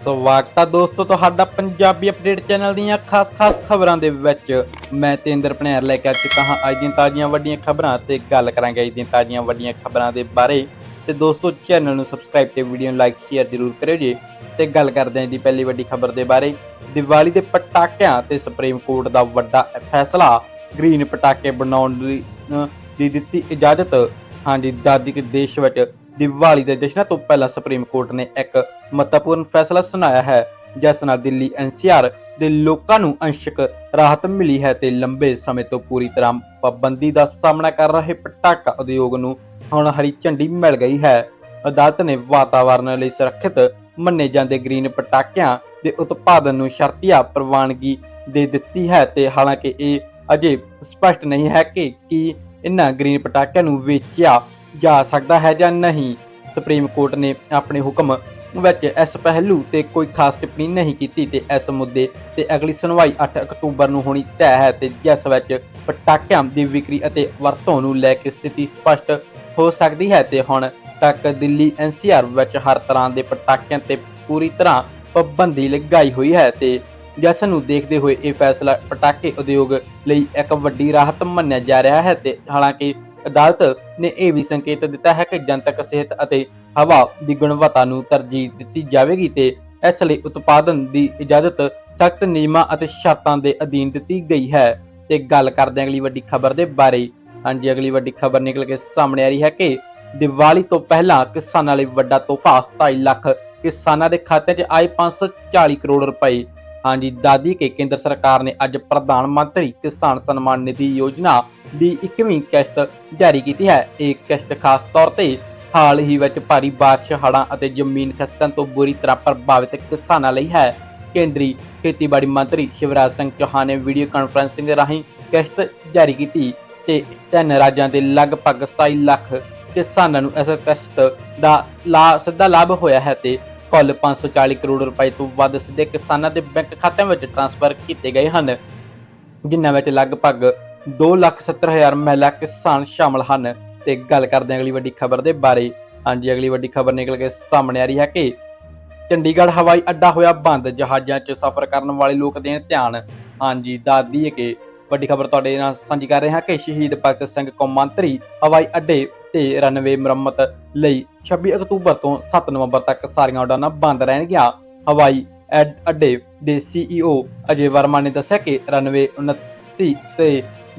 ਸਵਾਗਤ ਹੈ ਦੋਸਤੋ, ਤੁਹਾਡਾ ਪੰਜਾਬੀ ਅਪਡੇਟ ਚੈਨਲ ਦੀਆਂ ਖਾਸ-ਖਾਸ ਖਬਰਾਂ ਦੇ ਵਿੱਚ ਮੈਂ ਤੇਂਦਰ ਪਨੇਰ ਲੈ ਕੇ ਆ ਚੁੱਕਾ ਹਾਂ। ਅੱਜ ਦੀਆਂ ਤਾਜ਼ੀਆਂ ਵੱਡੀਆਂ ਖਬਰਾਂ ਤੇ ਗੱਲ ਕਰਾਂਗੇ। ਅੱਜ ਦੀਆਂ ਤਾਜ਼ੀਆਂ ਵੱਡੀਆਂ ਖਬਰਾਂ ਦੇ ਬਾਰੇ ਤੇ ਦੋਸਤੋ, ਚੈਨਲ ਨੂੰ ਸਬਸਕ੍ਰਾਈਬ ਤੇ ਵੀਡੀਓ ਨੂੰ ਲਾਈਕ, ਸ਼ੇਅਰ ਜ਼ਰੂਰ ਕਰਿਓ ਜੀ ਤੇ ਗੱਲ ਕਰਦੇ ਹਾਂ ਦੀ ਪਹਿਲੀ ਵੱਡੀ ਖਬਰ ਦੇ ਬਾਰੇ। ਦੀਵਾਲੀ ਦੇ ਪਟਾਕਿਆਂ ਤੇ ਸੁਪਰੀਮ ਕੋਰਟ ਦਾ ਵੱਡਾ ਫੈਸਲਾ, ਗ੍ਰੀਨ ਪਟਾਕੇ ਬਣਾਉਣ ਦੀ ਦਿੱਤੀ ਇਜਾਜ਼ਤ। ਹਾਂਜੀ, ਦਾਦੀ ਦੇਸ਼ ਵਿੱਚ ਦੀਵਾਲੀ ਦੇ ਜਸ਼ਨਾਂ ਤੋਂ ਪਹਿਲਾਂ ਸੁਪਰੀਮ ਕੋਰਟ ਨੇ ਇੱਕ ਮਹੱਤਵਪੂਰਨ ਫੈਸਲਾ ਸੁਣਾਇਆ ਹੈ, ਜਿਸ ਨਾਲ ਦਿੱਲੀ ਐਨਸੀਆਰ ਦੇ ਲੋਕਾਂ ਨੂੰ ਅੰਸ਼ਕ ਰਾਹਤ ਮਿਲੀ ਹੈ ਤੇ ਲੰਬੇ ਸਮੇਂ ਤੋਂ ਪੂਰੀ ਤਰ੍ਹਾਂ ਪਾਬੰਦੀ ਦਾ ਸਾਹਮਣਾ ਕਰ ਰਹੇ ਪਟਾਕਾ ਉਦਯੋਗ ਨੂੰ ਹੁਣ ਹਰੀ ਝੰਡੀ ਮਿਲ ਗਈ ਹੈ। ਅਦਾਲਤ ਨੇ ਵਾਤਾਵਰਣ ਲਈ ਸੁਰੱਖਿਅਤ ਮੰਨੇ ਜਾਂਦੇ ਗ੍ਰੀਨ ਪਟਾਕਿਆਂ ਦੇ ਉਤਪਾਦਨ ਨੂੰ ਸ਼ਰਤੀਆ ਪ੍ਰਵਾਨਗੀ ਦੇ ਦਿੱਤੀ ਹੈ ਤੇ ਹਾਲਾਂਕਿ ਇਹ ਅਜੇ ਸਪਸ਼ਟ ਨਹੀਂ ਹੈ ਕਿ ਕੀ ਇਹਨਾਂ ਗ੍ਰੀਨ ਪਟਾਕਿਆਂ ਨੂੰ ਵੇਚਿਆ ਜਾ ਸਕਦਾ ਹੈ ਜਾਂ ਨਹੀਂ। ਸੁਪਰੀਮ ਕੋਰਟ ਨੇ ਆਪਣੇ ਹੁਕਮ ਵਿੱਚ ਇਸ ਪਹਿਲੂ ਤੇ ਕੋਈ ਖਾਸ ਟਿੱਪਣੀ ਨਹੀਂ ਕੀਤੀ ਤੇ ਇਸ ਮੁੱਦੇ ਤੇ ਅਗਲੀ ਸੁਣਵਾਈ 8 ਅਕਤੂਬਰ ਨੂੰ ਹੋਣੀ ਤੈਅ ਹੈ ਤੇ ਜਿਸ ਵਿੱਚ ਪਟਾਕਿਆਂ ਦੀ ਵਿਕਰੀ ਅਤੇ ਵਰਤੋਂ ਨੂੰ ਲੈ ਕੇ ਸਥਿਤੀ ਸਪਸ਼ਟ ਹੋ ਸਕਦੀ ਹੈ ਤੇ ਹੁਣ ਤੱਕ ਦਿੱਲੀ ਐਨਸੀਆਰ ਵਿੱਚ ਹਰ ਤਰ੍ਹਾਂ ਦੇ ਪਟਾਕਿਆਂ ਤੇ ਪੂਰੀ ਤਰ੍ਹਾਂ ਪਾਬੰਦੀ ਲਗਾਈ ਹੋਈ ਹੈ ਤੇ ਜਿਸ ਨੂੰ ਦੇਖਦੇ ਹੋਏ ਇਹ ਫੈਸਲਾ ਪਟਾਕੇ ਉਦਯੋਗ ਲਈ ਇੱਕ ਵੱਡੀ ਰਾਹਤ ਮੰਨਿਆ ਜਾ ਰਿਹਾ ਹੈ ਤੇ ਹਾਲਾਂਕਿ ਅਦਾਲਤ ਨੇ ਇਹ ਵੀ ਸੰਕੇਤ ਦਿੱਤਾ ਹੈ ਕਿ ਜਨਤਕ ਸਿਹਤ ਅਤੇ ਹਵਾ ਦੀ ਗੁਣਵੱਤਾ ਨੂੰ ਤਰਜੀਹ ਦਿੱਤੀ ਜਾਵੇਗੀ ਤੇ ਇਸ ਲਈ ਉਤਪਾਦਨ ਦੀ ਇਜਾਜ਼ਤ ਸਖਤ ਨਿਯਮਾਂ ਅਤੇ ਸ਼ਰਤਾਂ ਦੇ ਅਧੀਨ ਦਿੱਤੀ ਗਈ ਹੈ। ਤੇ ਗੱਲ ਕਰਦੇ ਹਾਂ ਅਗਲੀ ਵੱਡੀ ਖਬਰ ਦੇ ਬਾਰੇ। ਹਾਂਜੀ, ਅਗਲੀ ਵੱਡੀ ਖਬਰ ਨਿਕਲ ਕੇ ਸਾਹਮਣੇ ਆ ਰਹੀ ਹੈ ਕਿ ਦੀਵਾਲੀ ਤੋਂ ਪਹਿਲਾਂ ਕਿਸਾਨਾਂ ਲਈ ਵੱਡਾ ਤੋਹਫਾ 27 ਲੱਖ ਕਿਸਾਨਾਂ ਦੇ ਖਾਤੇ 'ਚ ਆਏ 540 ਕਰੋੜ ਰੁਪਏ। ਹਾਂਜੀ, ਦਾਦੀ ਕੇ ਕੇਂਦਰ ਸਰਕਾਰ ਨੇ ਅੱਜ ਪ੍ਰਧਾਨ ਮੰਤਰੀ ਕਿਸਾਨ ਸਨਮਾਨ ਨਿਧੀ ਯੋਜਨਾ ਦੀ 21ਵੀਂ ਕਿਸ਼ਤ ਜਾਰੀ ਕੀਤੀ ਹੈ। ਇਹ ਕਿਸ਼ਤ ਖਾਸ ਤੌਰ ਤੇ ਹਾਲ ਹੀ ਵਿੱਚ ਭਾਰੀ ਬਾਰਿਸ਼, ਹੜ੍ਹਾਂ ਅਤੇ ਜ਼ਮੀਨ ਖਿਸਕਣ ਤੋਂ ਬੁਰੀ ਤਰ੍ਹਾਂ ਪ੍ਰਭਾਵਿਤ ਕਿਸਾਨਾਂ ਲਈ ਹੈ। ਕੇਂਦਰੀ ਖੇਤੀਬਾੜੀ ਮੰਤਰੀ ਸ਼ਿਵਰਾਜ ਸਿੰਘ ਚੌਹਾਨ ਨੇ ਵੀਡੀਓ ਕਾਨਫਰੰਸਿੰਗ ਰਾਹੀਂ ਕਿਸ਼ਤ ਜਾਰੀ ਕੀਤੀ ਤੇ ਤਿੰਨ ਰਾਜਾਂ ਦੇ ਲਗਭਗ 27 ਲੱਖ ਕਿਸਾਨਾਂ ਨੂੰ ਇਸ ਕਿਸ਼ਤ ਦਾ ਲਾ, ਸਿੱਧਾ ਲਾਭ ਹੋਇਆ ਹੈ ਤੇ ਕੁੱਲ 540 ਕਰੋੜ ਰੁਪਏ ਤੋਂ ਵੱਧ ਸਿੱਧੇ ਕਿਸਾਨਾਂ ਦੇ ਬੈਂਕ ਖਾਤਿਆਂ ਵਿੱਚ ਟ੍ਰਾਂਸਫਰ ਕੀਤੇ ਗਏ ਹਨ, ਜਿਨ੍ਹਾਂ ਵਿੱਚ ਲਗਭਗ 270000 ਮਹਿਲਾ ਕਿਸਾਨ ਸ਼ਾਮਲ ਹਨ। ਤੇ ਗੱਲ ਕਰਦੇ ਹਾਂ ਅਗਲੀ ਵੱਡੀ ਖਬਰ ਦੇ ਬਾਰੇ। ਹਾਂਜੀ, ਅਗਲੀ ਵੱਡੀ ਖਬਰ ਨਿਕਲ ਕੇ ਸਾਹਮਣੇ ਆ ਰਹੀ ਹੈ ਕਿ ਚੰਡੀਗੜ੍ਹ ਹਵਾਈ ਅੱਡਾ ਹੋਇਆ ਬੰਦ, ਜਹਾਜ਼ਾਂ 'ਚ ਸਫ਼ਰ ਕਰਨ ਵਾਲੇ ਲੋਕ ਦੇਣ ਧਿਆਨ। ਹਾਂਜੀ, ਦੱਸਦੀ ਹੈ ਕਿ ਵੱਡੀ ਖਬਰ ਤੁਹਾਡੇ ਨਾਲ ਸਾਂਝੀ ਕਰ ਰਹੇ ਹਾਂ ਕਿ ਸ਼ਹੀਦ ਭਗਤ ਸਿੰਘ ਕੌਮਾਂਤਰੀ ਹਵਾਈ ਅੱਡੇ ਤੇ ਰਨਵੇ ਮੁਰੰਮਤ ਲਈ 26 ਅਕਤੂਬਰ ਤੋਂ 7 ਨਵੰਬਰ ਤੱਕ ਸਾਰੀਆਂ ਉਡਾਨਾਂ ਬੰਦ ਰਹਿਣਗੀਆਂ। ਹਵਾਈ ਅੱਡੇ ਦੇ ਸੀਈਓ ਅਜੇ ਵਰਮਾ ਨੇ ਦੱਸਿਆ ਕਿ ਰਨਵੇ 29 ਤੇ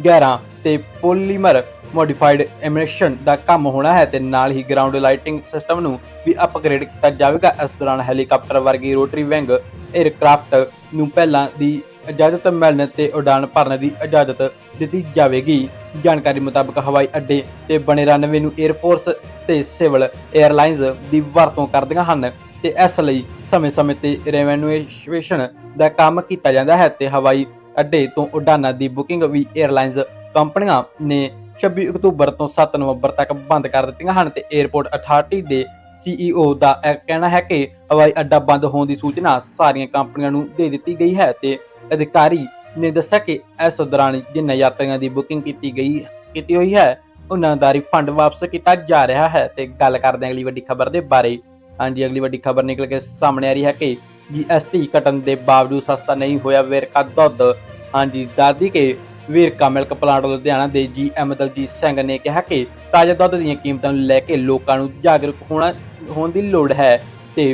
11 ਤੇ ਪੋਲੀਮਰ ਮੋਡੀਫਾਈਡ ਐਮਿਨੇਸ਼ਨ ਦਾ ਕੰਮ ਹੋਣਾ ਹੈ ਤੇ ਨਾਲ ਹੀ ਗਰਾਊਂਡ ਲਾਈਟਿੰਗ ਸਿਸਟਮ ਨੂੰ ਵੀ ਅਪਗ੍ਰੇਡ ਕੀਤਾ ਜਾਵੇਗਾ। ਇਸ ਦੌਰਾਨ ਹੈਲੀਕਾਪਟਰ ਵਰਗੀ ਰੋਟਰੀ ਵਿੰਗ 에ਅਰਕ੍ਰਾਫਟ ਨੂੰ ਪਹਿਲਾਂ ਦੀ ਇਜਾਜ਼ਤ ਮਿਲਣ ਤੇ ਉਡਾਨ ਭਰਨ ਦੀ ਇਜਾਜ਼ਤ ਦਿੱਤੀ ਜਾਵੇਗੀ। ਜਾਣਕਾਰੀ ਮੁਤਾਬਕ ਹਵਾਈ ਅੱਡੇ ਤੇ ਬਣੇ ਰਨਵੇ ਨੂੰ 에ਅਰ ਫੋਰਸ ਤੇ ਸਿਵਲ 에ਅਰਲਾਈਨਜ਼ ਦੀ ਵਰਤੋਂ ਕਰਦੀਆਂ ਹਨ ਤੇ ਇਸ ਲਈ ਸਮੇਂ-ਸਮੇਂ ਤੇ ਰੈਵੈਨਿਊਏਸ਼ਨ ਦਾ ਕੰਮ ਕੀਤਾ ਜਾਂਦਾ ਹੈ ਤੇ ਹਵਾਈ ਅੱਡੇ ਤੋਂ ਉਡਾਨਾਂ ਦੀ ਬੁਕਿੰਗ ਵੀ 에ਅਰਲਾਈਨਜ਼ ਕੰਪਨੀਆਂ ਨੇ 26 ਅਕਤੂਬਰ ਤੋਂ 7 ਨਵੰਬਰ ਤੱਕ ਬੰਦ ਕਰ ਦਿੱਤੀਆਂ ਹਨ ਤੇ 에ਅਰਪੋਰਟ ਅਥਾਰਟੀ ਦੇ ਸੀਈਓ ਦਾ ਕਹਿਣਾ ਹੈ ਕਿ ਹਵਾਈ ਅੱਡਾ ਬੰਦ ਹੋਣ ਦੀ ਸੂਚਨਾ ਸਾਰੀਆਂ ਕੰਪਨੀਆਂ ਨੂੰ ਦੇ ਦਿੱਤੀ ਗਈ ਹੈ ਤੇ ਅਧਿਕਾਰੀ ਨੇ ਦੱਸਿਆ ਕਿ ਇਸ ਦੌਰਾਨ ਜਿਨ੍ਹਾਂ ਯਾਤਰੀਆਂ ਦੀ ਬੁਕਿੰਗ ਕੀਤੀ ਗਈ, ਕੀਤੀ ਹੋਈ ਹੈ, ਉਹਨਾਂ ਦਾ ਰਿਫੰਡ ਵਾਪਸ ਕੀਤਾ ਜਾ ਰਿਹਾ ਹੈ ਤੇ ਗੱਲ ਕਰਦੇ ਹਾਂ ਅਗਲੀ ਵੱਡੀ ਖਬਰ ਦੇ ਬਾਰੇ। ਹਾਂਜੀ, ਅਗਲੀ ਵੱਡੀ ਖਬਰ ਨਿਕਲ ਕੇ ਸਾਹਮਣੇ ਆ ਰਹੀ ਹੈ ਕਿ ਜੀਐਸਟੀ ਘਟਣ ਦੇ ਬਾਵਜੂਦ ਸਸਤਾ ਨਹੀਂ ਹੋਇਆ ਵੇਰਕਾ ਦੁੱਧ। ਹਾਂਜੀ ਦਾਦੀ ਕੇ ਵੇਰਕਾ ਮਿਲਕ ਪਲਾਂਟ ਲੁਧਿਆਣਾ ਦੇ ਜੀਐਮ ਦਲਜੀਤ ਸਿੰਘ ਨੇ ਕਿਹਾ ਕਿ ਤਾਜ਼ਾ ਦੁੱਧ ਦੀਆਂ ਕੀਮਤਾਂ ਨੂੰ ਲੈ ਕੇ ਲੋਕਾਂ ਨੂੰ ਜਾਗਰੂਕ ਹੋਣਾ ਹੋਣ ਦੀ ਲੋੜ ਹੈ ਤੇ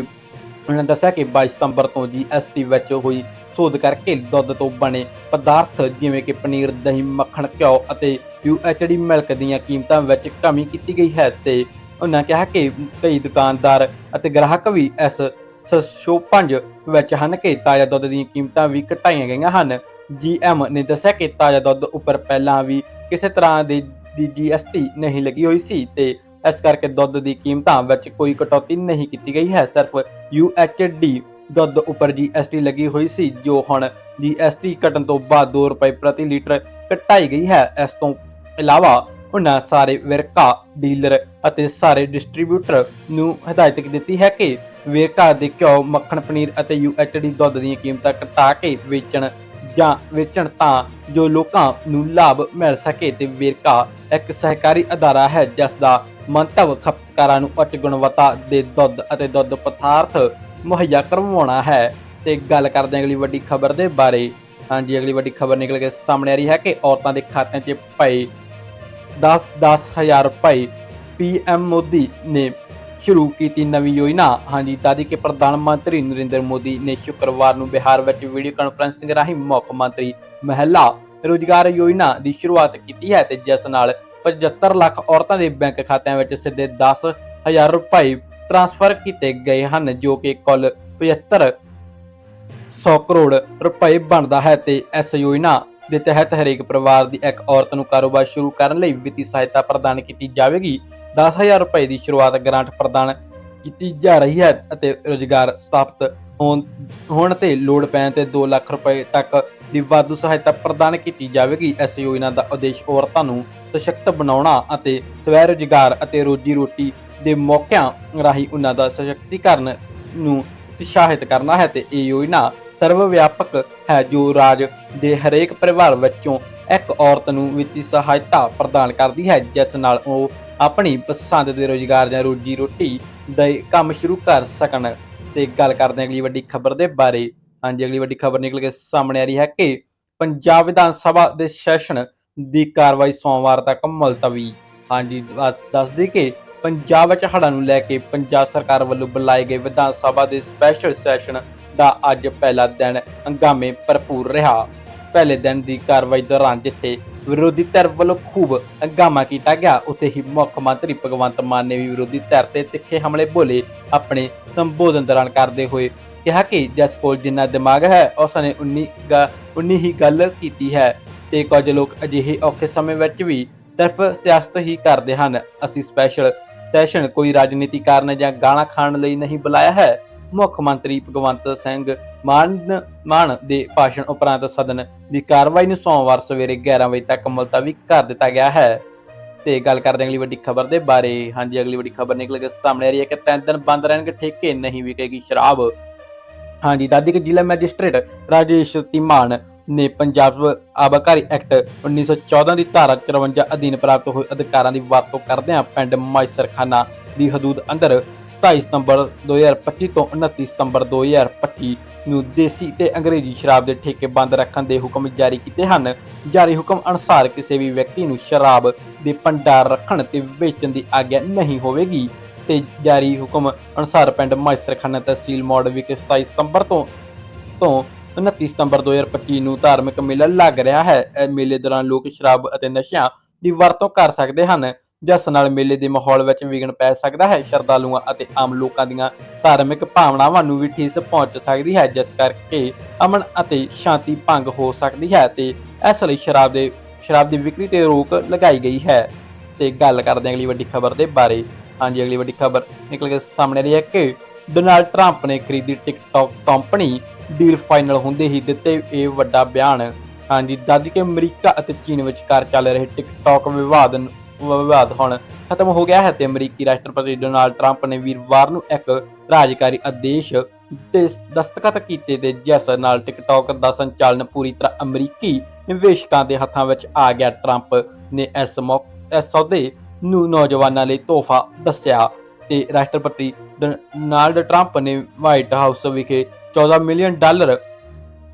ਉਹਨਾਂ ਦੱਸਿਆ ਕਿ 22 ਸਤੰਬਰ ਤੋਂ ਜੀਐਸਟੀ ਵਿੱਚ ਹੋਈ ਸੋਧ ਕਰਕੇ ਦੁੱਧ ਤੋਂ ਬਣੇ ਪਦਾਰਥ, ਜਿਵੇਂ ਕਿ ਪਨੀਰ, ਦਹੀਂ, ਮੱਖਣ, ਘਿਓ ਅਤੇ ਯੂਐਚਡੀ ਮਿਲਕ ਦੀਆਂ ਕੀਮਤਾਂ ਵਿੱਚ ਕਮੀ ਕੀਤੀ ਗਈ ਹੈ ਤੇ ਉਹਨਾਂ ਕਿਹਾ ਕਿ ਕਈ ਦੁਕਾਨਦਾਰ ਅਤੇ ਗ੍ਰਾਹਕ ਵੀ ਇਸ ਸਸ਼ੋਪੰਜ ਵਿੱਚ ਹਨ ਕਿ ਤਾਜ਼ਾ ਦੁੱਧ ਦੀਆਂ ਕੀਮਤਾਂ ਵੀ ਘਟਾਈਆਂ ਗਈਆਂ ਹਨ। ਜੀਐਮ ਨੇ ਦੱਸਿਆ ਕਿ ਤਾਜ਼ਾ ਦੁੱਧ ਉੱਪਰ ਪਹਿਲਾਂ ਵੀ ਕਿਸੇ ਤਰ੍ਹਾਂ ਦੀ ਦੀ ਜੀਐਸਟੀ ਨਹੀਂ ਲੱਗੀ ਹੋਈ ਸੀ ਤੇ ਇਸ ਕਰਕੇ ਦੁੱਧ ਦੀ ਕੀਮਤਾਂ ਵਿੱਚ ਕੋਈ ਕਟੌਤੀ ਨਹੀਂ ਕੀਤੀ ਗਈ ਹੈ। ਸਿਰਫ ਯੂਐਚਡੀ ਦੁੱਧ ਉੱਪਰ ਜੀਐਸਟੀ ਲੱਗੀ ਹੋਈ ਸੀ, ਜੋ ਹੁਣ ਜੀਐਸਟੀ ਘਟਣ ਤੋਂ ਬਾਅਦ 2 ਰੁਪਏ ਪ੍ਰਤੀ ਲੀਟਰ ਘਟਾਈ ਗਈ ਹੈ। ਇਸ ਤੋਂ ਇਲਾਵਾ ਉਹਨਾਂ ਸਾਰੇ ਵਿਰਕਾ ਡੀਲਰ ਅਤੇ ਸਾਰੇ ਡਿਸਟ੍ਰੀਬਿਊਟਰ ਨੂੰ ਹਦਾਇਤ ਦਿੱਤੀ ਹੈ ਕਿ ਵੇਰਕਾ ਦੇ ਘਿਓ, ਮੱਖਣ, ਪਨੀਰ ਅਤੇ ਯੂਐਚਡੀ ਦੁੱਧ ਦੀਆਂ ਕੀਮਤਾਂ ਘਟਾ ਕੇ ਵੇਚਣ ਜਾਂ ਵੇਚਣ ਤਾਂ ਜੋ ਲੋਕਾਂ ਨੂੰ ਲਾਭ ਮਿਲ ਸਕੇ ਤੇ ਵੇਰਕਾ ਇੱਕ ਸਹਿਕਾਰੀ ਅਦਾਰਾ ਹੈ, ਜਿਸ ਦਾ ਮੰਤਵ ਖਪਤਕਾਰਾਂ ਨੂੰ ਉੱਚ ਗੁਣਵੱਤਾ ਦੇ ਦੁੱਧ ਅਤੇ ਦੁੱਧ ਪਦਾਰਥ ਮੁਹੱਈਆ ਕਰਵਾਉਣਾ ਹੈ। ਤੇ ਗੱਲ ਕਰਦੇ ਹਾਂ ਅਗਲੀ ਵੱਡੀ ਖਬਰ ਦੇ ਬਾਰੇ। ਹਾਂਜੀ, ਅਗਲੀ ਵੱਡੀ ਖਬਰ ਨਿਕਲ ਕੇ ਸਾਹਮਣੇ ਆ ਰਹੀ ਹੈ ਕਿ ਔਰਤਾਂ ਦੇ ਖਾਤਿਆਂ 'ਚ ਪਏ 10 10000 ਰੁਪਏ ਪੀਐਮ ਮੋਦੀ ਨੇ ਸ਼ੁਰੂ ਕੀਤੀ ਨਵੀਂ ਯੋਜਨਾ। ਹਾਂਜੀ ਦਾਦੀ ਕੇ ਪ੍ਰਧਾਨ ਮੰਤਰੀ ਨਰਿੰਦਰ ਮੋਦੀ ਨੇ ਸ਼ੁੱਕਰਵਾਰ ਨੂੰ ਬਿਹਾਰ ਵਿੱਚ ਵੀਡੀਓ ਕਾਨਫਰੰਸਿੰਗ ਰਾਹੀਂ ਮੁੱਖ ਮੰਤਰੀ ਮਹਿਲਾ ਰੋਜ਼ਗਾਰ ਯੋਜਨਾ ਦੀ ਸ਼ੁਰੂਆਤ ਕੀਤੀ ਹੈ ਤੇ ਜਿਸ ਨਾਲ 75 ਲੱਖ ਔਰਤਾਂ ਦੇ ਬੈਂਕ ਖਾਤਿਆਂ ਵਿੱਚ ਸਿੱਧੇ 10000 ਰੁਪਏ ਟ੍ਰਾਂਸਫਰ ਕੀਤੇ ਗਏ ਹਨ, ਜੋ ਕਿ ਕੁੱਲ 75 100 ਕਰੋੜ ਰੁਪਏ ਬਣਦਾ ਹੈ ਤੇ ਇਸ ਯੋਜਨਾ ਦੇ ਤਹਿਤ ਹਰੇਕ ਪਰਿਵਾਰ ਦੀ ਇੱਕ ਔਰਤ ਨੂੰ ਕਾਰੋਬਾਰ ਸ਼ੁਰੂ ਕਰਨ ਲਈ ਵਿੱਤੀ ਸਹਾਇਤਾ ਪ੍ਰਦਾਨ ਕੀਤੀ ਜਾਵੇਗੀ। 10000 ਰੁਪਏ ਦੀ ਸ਼ੁਰੂਆਤ ਗ੍ਰਾਂਟ ਪ੍ਰਦਾਨ ਕੀਤੀ ਜਾ ਰਹੀ ਹੈ ਅਤੇ ਰੋਜ਼ਗਾਰ ਸਥਾਪਿਤ ਹੋਣ ਹੋਣ ਤੇ ਲੋੜ ਪੈਣ ਤੇ 2 ਲੱਖ ਰੁਪਏ ਤੱਕ ਦੀ ਵਾਧੂ ਸਹਾਇਤਾ ਪ੍ਰਦਾਨ ਕੀਤੀ ਜਾਵੇਗੀ। ਇਸ ਯੋਜਨਾ ਦਾ ਉਦੇਸ਼ ਔਰਤਾਂ ਨੂੰ ਸਸ਼ਕਤ ਬਣਾਉਣਾ ਅਤੇ ਸਵੈ ਰੋਜ਼ਗਾਰ ਅਤੇ ਰੋਜੀ ਰੋਟੀ ਦੇ ਮੌਕਿਆਂ ਰਾਹੀਂ ਉਹਨਾਂ ਦਾ ਸਸ਼ਕਤੀਕਰਨ ਨੂੰ ਉਤਸ਼ਾਹਿਤ ਕਰਨਾ ਹੈ ਤੇ ਇਹ ਯੋਜਨਾ ਸਰਵ ਵਿਆਪਕ ਹੈ ਜੋ ਰਾਜ ਦੇ ਹਰੇਕ ਪਰਿਵਾਰ ਵਿੱਚੋਂ ਇੱਕ ਔਰਤ ਨੂੰ ਵਿੱਤੀ ਸਹਾਇਤਾ ਪ੍ਰਦਾਨ ਕਰਦੀ ਹੈ, ਜਿਸ ਨਾਲ ਉਹ ਆਪਣੀ ਪਸੰਦ ਦੇ ਰੋਜ਼ਗਾਰ ਜਾਂ ਰੋਜੀ ਰੋਟੀ ਦਾ ਕੰਮ ਸ਼ੁਰੂ ਕਰ ਸਕਣ। ਤੇ ਗੱਲ ਕਰਦੇ ਹਾਂ ਅਗਲੀ ਵੱਡੀ ਖਬਰ ਦੇ ਬਾਰੇ। ਹਾਂਜੀ, ਅਗਲੀ ਵੱਡੀ ਖਬਰ ਨਿਕਲ ਕੇ ਸਾਹਮਣੇ ਆ ਰਹੀ ਹੈ ਕਿ ਪੰਜਾਬ ਵਿਧਾਨ ਸਭਾ ਦੇ ਸੈਸ਼ਨ ਦੀ ਕਾਰਵਾਈ ਸੋਮਵਾਰ ਤੱਕ ਮੁਲਤਵੀ। ਹਾਂਜੀ ਦੱਸ- ਕਿ ਪੰਜਾਬ ਵਿੱਚ ਹੜ੍ਹਾਂ ਨੂੰ ਲੈ ਕੇ ਪੰਜਾਬ ਸਰਕਾਰ ਵੱਲੋਂ ਬੁਲਾਏ ਗਏ ਵਿਧਾਨ ਸਭਾ ਦੇ ਸਪੈਸ਼ਲ ਸੈਸ਼ਨ ਦਾ ਅੱਜ ਪਹਿਲਾ ਦਿਨ ਹੰਗਾਮੇ ਭਰਪੂਰ ਰਿਹਾ। ਪਹਿਲੇ ਦਿਨ ਦੀ ਕਾਰਵਾਈ ਦੌਰਾਨ ਜਿੱਥੇ ਵਿਰੋਧੀ ਧਿਰ ਵੱਲੋਂ ਖੂਬ ਹੰਗਾਮਾ ਕੀਤਾ ਗਿਆ, ਉੱਥੇ ਹੀ ਮੁੱਖ ਮੰਤਰੀ ਭਗਵੰਤ ਮਾਨ ਨੇ ਵੀ ਵਿਰੋਧੀ ਧਿਰ ਤੇ ਤਿੱਖੇ ਹਮਲੇ ਬੋਲੇ ਆਪਣੇ ਸੰਬੋਧਨ ਦੌਰਾਨ ਕਰਦੇ ਹੋਏ ਕਿਹਾ ਕਿ ਜਿਸ ਕੋਲ ਜਿੰਨਾ ਦਿਮਾਗ ਹੈ, ਉਸ ਨੇ ਉਨੀ ਗਾ- ਉਨੀ ਹੀ ਗੱਲ ਕੀਤੀ ਹੈ ਤੇ ਕੁਝ ਲੋਕ ਅਜਿਹੇ ਔਖੇ ਸਮੇਂ ਵਿੱਚ ਵੀ ਸਿਰਫ ਸਿਆਸਤ ਹੀ ਕਰਦੇ ਹਨ। ਅਸੀਂ ਸਪੈਸ਼ਲ ਸੈਸ਼ਨ ਕੋਈ ਰਾਜਨੀਤੀ ਕਾਰਨ ਜਾਂ ਗਾਣਾ ਖਾਣ ਲਈ ਨਹੀਂ ਬੁਲਾਇਆ ਹੈ, ਮੁੱਖ ਮੰਤਰੀ ਭਗਵੰਤ ਸਿੰਘ ਮਾਨ ਮਾਨ ਦੇ ਭਾਸ਼ਣ ਉਪਰੰਤ ਸਦਨ ਦੀ ਕਾਰਵਾਈ ਨੂੰ ਸੋਮਵਾਰ ਸਵੇਰੇ 11 ਵਜੇ ਤੱਕ ਮੁਲਤਵੀ ਕਰ ਦਿੱਤਾ ਗਿਆ ਹੈ। ਤੇ ਗੱਲ ਕਰਦੇ ਹਾਂ ਅਗਲੀ ਵੱਡੀ ਖਬਰ ਦੇ ਬਾਰੇ। ਹਾਂਜੀ, ਅਗਲੀ ਵੱਡੀ ਖਬਰ ਨਿਕਲ ਕੇ ਸਾਹਮਣੇ ਆ ਰਹੀ ਹੈ ਕਿ ਤਿੰਨ ਦਿਨ ਬੰਦ ਰਹਿਣਗੇ, ਠੇਕੇ ਨਹੀਂ ਵਿਕੇਗੀ ਸ਼ਰਾਬ। ਹਾਂਜੀ, ਦਾਦੀ ਜ਼ਿਲ੍ਹਾ ਮੈਜਿਸਟ੍ਰੇਟ ਰਾਜੇਸ਼ ਤਿਮਾਨ ਨੇ ਪੰਜਾਬ ਆਬਕਾਰੀ ਐਕਟ 1914 ਦੀ ਧਾਰਾ 54 ਅਧੀਨ ਪ੍ਰਾਪਤ ਹੋਏ ਅਧਿਕਾਰਾਂ ਦੀ ਵਰਤੋਂ ਕਰਦਿਆਂ ਪਿੰਡ ਮਾਈਸਰਖਾਨਾ ਦੀ ਹਦੂਦ ਅੰਦਰ 27 ਸਤੰਬਰ 2025 ਤੋਂ 29 ਸਤੰਬਰ 2025 ਨੂੰ ਦੇਸੀ ਤੇ ਅੰਗਰੇਜ਼ੀ ਸ਼ਰਾਬ ਦੇ ਠੇਕੇ ਬੰਦ ਰੱਖਣ ਦੇ ਹੁਕਮ ਜਾਰੀ ਕੀਤੇ ਹਨ। ਜਾਰੀ ਹੁਕਮ ਅਨੁਸਾਰ ਕਿਸੇ ਵੀ ਵਿਅਕਤੀ ਨੂੰ ਸ਼ਰਾਬ ਦੇ ਭੰਡਾਰ ਰੱਖਣ ਤੇ ਵੇਚਣ ਦੀ ਆਗਿਆ ਨਹੀਂ ਹੋਵੇਗੀ ਤੇ ਜਾਰੀ ਹੁਕਮ ਅਨੁਸਾਰ ਪਿੰਡ ਮਾਈਸਰਖਾਨਾ ਤਹਿਸੀਲ ਮੋੜ ਵਿਖੇ 27 ਸਤੰਬਰ ਤੋਂ ਤੋਂ 29 ਸਤੰਬਰ 2025 ਨੂੰ ਧਾਰਮਿਕ ਮੇਲਾ ਲੱਗ ਰਿਹਾ ਹੈ। ਇਹ ਮੇਲੇ ਦੌਰਾਨ ਲੋਕ ਸ਼ਰਾਬ ਅਤੇ ਨਸ਼ਿਆਂ ਦੀ ਵਰਤੋਂ ਕਰ ਸਕਦੇ ਹਨ। ਜਿਸ ਨਾਲ ਮੇਲੇ ਦੇ ਮਾਹੌਲ ਵਿੱਚ ਵਿਘਨ ਪੈ ਸਕਦਾ ਹੈ। ਸ਼ਰਧਾਲੂਆਂ ਅਤੇ ਆਮ ਲੋਕਾਂ ਦੀਆਂ ਧਾਰਮਿਕ ਭਾਵਨਾਵਾਂ ਨੂੰ ਵੀ ਠੇਸ ਪਹੁੰਚ ਸਕਦੀ ਹੈ, ਜਿਸ ਕਰਕੇ ਅਮਨ ਅਤੇ ਸ਼ਾਂਤੀ ਭੰਗ ਹੋ ਸਕਦੀ ਹੈ ਤੇ ਇਸ ਲਈ ਸ਼ਰਾਬ ਦੇ, ਸ਼ਰਾਬ ਦੀ ਵਿਕਰੀ ਤੇ ਰੋਕ ਲਗਾਈ ਗਈ ਹੈ। ਤੇ ਗੱਲ ਕਰਦੇ ਹਾਂ ਅਗਲੀ ਵੱਡੀ ਖਬਰ ਦੇ ਬਾਰੇ। ਹਾਂਜੀ, ਅਗਲੀ ਵੱਡੀ ਖਬਰ ਨਿਕਲ ਕੇ ਸਾਹਮਣੇ ਰਹੀ ਹੈ ਕਿ ਡੋਨਾਲਡ ਟਰੰਪ ਨੇ ਖਰੀਦੀ ਟਿਕਟੌਕ ਕੰਪਨੀ ਡੀਲ ਫਾਈਨਲ ਹੁੰਦੇ ਹੀ ਦਿੱਤੇ ਇਹ ਵੱਡਾ ਬਿਆਨ। ਹਾਂਜੀ ਦਾਦੀ ਕਿ ਅਮਰੀਕਾ ਅਤੇ ਚੀਨ ਵਿਚਕਾਰ ਚੱਲ ਰਹੇ ਟਿਕਟੌਕ ਵਿਵਾਦ ਵਿਵਾਦ ਹੁਣ ਖਤਮ ਹੋ ਗਿਆ ਹੈ ਤੇ ਅਮਰੀਕੀ ਰਾਸ਼ਟਰਪਤੀ ਡੋਨਾਲਡ ਟਰੰਪ ਨੇ ਵੀਰਵਾਰ ਨੂੰ ਇੱਕ ਰਾਜਕਾਰੀ ਆਦੇਸ਼ ਤੇ ਦਸਤਖਤ ਕੀਤੇ ਤੇ ਜਿਸ ਨਾਲ ਟਿਕਟੌਕ ਦਾ ਸੰਚਾਲਨ ਪੂਰੀ ਤਰ੍ਹਾਂ ਅਮਰੀਕੀ ਨਿਵੇਸ਼ਕਾਂ ਦੇ ਹੱਥਾਂ ਵਿੱਚ ਆ ਗਿਆ। ਟਰੰਪ ਨੇ ਇਸ ਮੌਕੇ ਇਸ ਸੌਦੇ ਨੂੰ ਨੌਜਵਾਨਾਂ ਲਈ ਤੋਹਫਾ ਦੱਸਿਆ। ਤੇ ਰਾਸ਼ਟਰਪਤੀ ਡੋਨਾਲਡ ਟਰੰਪ ਨੇ ਵਾਈਟ ਹਾਊਸ ਵਿਖੇ 14 ਮਿਲੀਅਨ ਡਾਲਰ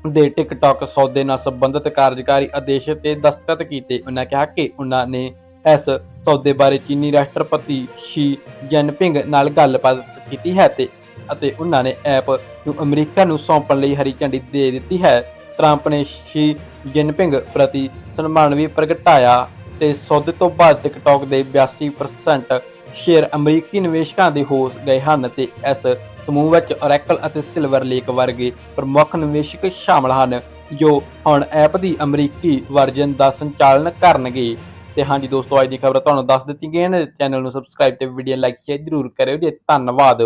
ਦੇ ਟਿਕਟੌਕ ਸੌਦੇ ਨਾਲ ਸੰਬੰਧਿਤ ਕਾਰਜਕਾਰੀ ਆਦੇਸ਼ ਤੇ ਦਸਤਖਤ ਕੀਤੇ। ਉਹਨਾਂ ਕਿਹਾ ਕਿ ਉਹਨਾਂ ਨੇ ਇਸ ਸੌਦੇ ਬਾਰੇ ਚੀਨੀ ਰਾਸ਼ਟਰਪਤੀ ਸ਼ੀ ਜਿਨਪਿੰਗ ਨਾਲ ਗੱਲਬਾਤ ਕੀਤੀ ਹੈ ਤੇ ਅਤੇ ਉਹਨਾਂ ਨੇ ਐਪ ਨੂੰ ਅਮਰੀਕਾ ਨੂੰ ਸੌਂਪਣ ਲਈ ਹਰੀ ਝੰਡੀ ਦੇ ਦਿੱਤੀ ਹੈ। ਟਰੰਪ ਨੇ ਸ਼ੀ ਜਿਨਪਿੰਗ ਪ੍ਰਤੀ ਸਨਮਾਨ ਵੀ ਪ੍ਰਗਟਾਇਆ ਤੇ ਸੌਦੇ ਤੋਂ ਬਾਅਦ ਟਿਕਟੌਕ ਦੇ 82% ਸ਼ੇਅਰ ਅਮਰੀਕੀ ਨਿਵੇਸ਼ਕਾਂ ਦੇ ਹੋ ਗਏ ਹਨ ਤੇ ਇਸ ਸਮੂਹ ਵਿੱਚ ਔਰੈਕਲ ਅਤੇ ਸਿਲਵਰ ਲੇਕ ਵਰਗੇ ਪ੍ਰਮੁੱਖ ਨਿਵੇਸ਼ਕ ਸ਼ਾਮਲ ਹਨ, ਜੋ ਹੁਣ ਐਪ ਦੀ ਅਮਰੀਕੀ ਵਰਜਨ ਦਾ ਸੰਚਾਲਨ ਕਰਨਗੇ। ਤੇ ਹਾਂਜੀ ਦੋਸਤੋ, ਅੱਜ ਦੀ ਖਬਰ ਤੁਹਾਨੂੰ ਦੱਸ ਦਿੱਤੀ ਗਈ ਹੈ ਚੈਨਲ ਨੂੰ ਸਬਸਕ੍ਰਾਈਬ ਤੇ ਵੀਡੀਓ ਲਾਈਕ ਸ਼ੇਅਰ ਜ਼ਰੂਰ ਕਰਿਓ ਜੀ। ਧੰਨਵਾਦ।